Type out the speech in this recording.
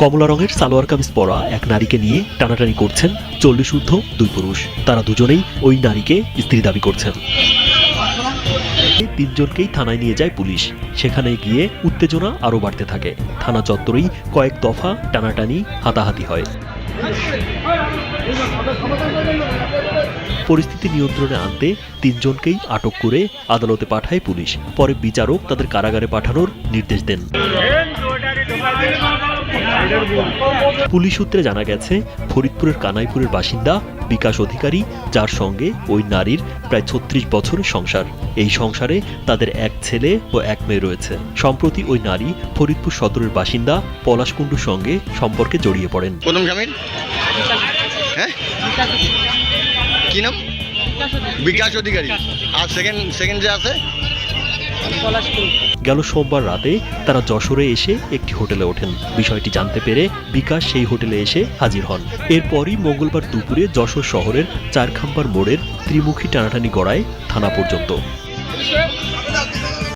কমলা রঙের সালোয়ার কামিজ পরা এক নারীকে নিয়ে টানাটানি করছেন চল্লিশ ঊর্ধ্ব দুই পুরুষ। তারা দুজনেই ওই নারীকে স্ত্রী দাবি করছেন। তিনজনকেই থানায় নিয়ে যায় পুলিশ। সেখানে গিয়ে উত্তেজনা আরও বাড়তে থাকে। থানা চত্বরেই কয়েক দফা টানাটানি, হাতাহাতি হয়। পরিস্থিতি নিয়ন্ত্রণে আনতে তিনজনকেই আটক করে আদালতে পাঠায় পুলিশ। পরে বিচারক তাদের কারাগারে পাঠানোর নির্দেশ দেন। পুলিশ সূত্রে জানা গেছে ফরিদপুরের কানাইপুরের বাসিন্দা বিকাশ অধিকারী যার সঙ্গে ওই নারীর প্রায় ছত্রিশ বছরের সংসার। এই সংসারে তাদের এক ছেলে ও এক মেয়ে রয়েছে। সম্প্রতি ওই নারী ফরিদপুর সদরের বাসিন্দা পলাশকুণ্ডুর সঙ্গে সম্পর্কে জড়িয়ে পড়েন। প্রথম স্বামীর? হ্যাঁ? কি নাম? বিকাশ অধিকারী। আর সেকেন্ড সেকেন্ড যে আছে? গেল সোমবার রাতে তারা যশোরে এসে একটি হোটেলে ওঠেন। বিষয়টি জানতে পেরে বিকাশ সেই হোটেলে এসে হাজির হন। এরপরই মঙ্গলবার দুপুরে যশোর শহরের চারখাম্বার মোড়ের ত্রিমুখী টানাটানি গড়ায় থানা পর্যন্ত।